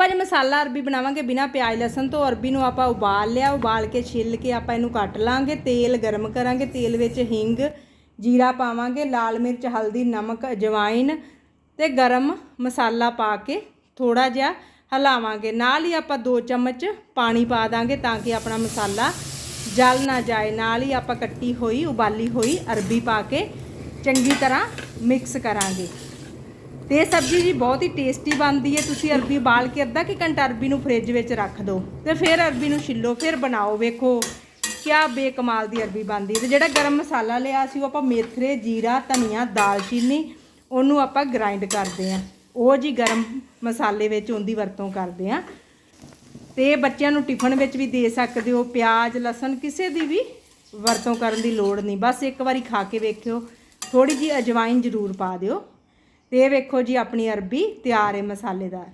ਆਪਾਂ ਜੇ ਮਸਾਲਾ ਅਰਬੀ ਬਣਾਵਾਂਗੇ ਬਿਨਾ ਪਿਆਜ਼, ਲਸਣ ਤੋਂ ਅਰਬੀ ਨੂੰ ਆਪਾਂ ਉਬਾਲ ਲਿਆ, ਉਬਾਲ ਕੇ ਛਿੱਲ ਕੇ ਆਪਾਂ ਇਹਨੂੰ ਕੱਟ ਲਾਂਗੇ। ਤੇਲ ਗਰਮ ਕਰਾਂਗੇ, ਤੇਲ ਵਿੱਚ ਹਿੰਗ, ਜੀਰਾ ਪਾਵਾਂਗੇ, ਲਾਲ ਮਿਰਚ, ਹਲਦੀ, ਨਮਕ ਅਜਵਾਇਨ ਤੇ ਗਰਮ ਮਸਾਲਾ ਪਾ ਕੇ ਥੋੜਾ ਜਿਹਾ ਹਲਾਵਾਂਗੇ। ਨਾਲ ਹੀ ਆਪਾਂ 2 ਚਮਚ ਪਾਣੀ ਪਾ ਦਾਂਗੇ ਤਾਂ ਕਿ ਆਪਣਾ ਮਸਾਲਾ ਜਲ ਨਾ ਜਾਏ। ਨਾਲ ਹੀ ਆਪਾਂ ਕੱਟੀ ਹੋਈ, ਉਬਾਲੀ ਹੋਈ ਅਰਬੀ ਪਾ ਕੇ ਚੰਗੀ ਤਰ੍ਹਾਂ ਮਿਕਸ ਕਰਾਂਗੇ। ਤੇ ਇਹ ਸਬਜ਼ੀ ਜੀ ਬਹੁਤ ਹੀ ਟੇਸਟੀ ਬਣਦੀ ਹੈ। ਤੁਸੀਂ ਅਰਬੀ ਉਬਾਲ ਕੇ ਅੱਧਾ ਕਿ ਘੰਟਾ ਅਰਬੀ ਨੂੰ ਫ੍ਰਿਜ ਵਿੱਚ ਰੱਖ ਦਿਓ ਤੇ ਫਿਰ ਅਰਬੀ ਨੂੰ ਛਿੱਲੋ, ਫਿਰ ਬਣਾਓ, ਵੇਖੋ ਕਿਆ ਬੇਕਮਾਲ ਦੀ ਅਰਬੀ ਬਣਦੀ ਹੈ। ਤੇ ਜਿਹੜਾ ਗਰਮ ਮਸਾਲਾ ਲਿਆ ਸੀ ਉਹ ਆਪਾਂ ਮੇਥਰੇ, ਜੀਰਾ, ਧਨੀਆ, ਦਾਲਚੀਨੀ ਉਹਨੂੰ ਆਪਾਂ ਗ੍ਰਾਈਂਡ ਕਰਦੇ ਆਂ ਉਹ ਜੀ ਗਰਮ ਮਸਾਲੇ ਵਿੱਚ ਉਹਦੀ ਵਰਤੋਂ ਕਰਦੇ ਆਂ ਤੇ ਬੱਚਿਆਂ ਨੂੰ ਟਿਫਨ ਵਿੱਚ ਵੀ ਦੇ ਸਕਦੇ ਹੋ। ਪਿਆਜ਼, ਲਸਣ ਕਿਸੇ ਦੀ ਵੀ ਵਰਤੋਂ ਕਰਨ ਦੀ ਲੋੜ ਨਹੀਂ। ਬਸ ਇੱਕ ਵਾਰੀ ਖਾ ਕੇ ਵੇਖਿਓ। ਥੋੜੀ ਜੀ ਅਜਵਾਇਨ ਜ਼ਰੂਰ ਪਾ ਦਿਓ। ਤੇ ਇਹ ਵੇਖੋ ਜੀ ਆਪਣੀ ਅਰਬੀ ਤਿਆਰ ਹੈ ਮਸਾਲੇਦਾਰ।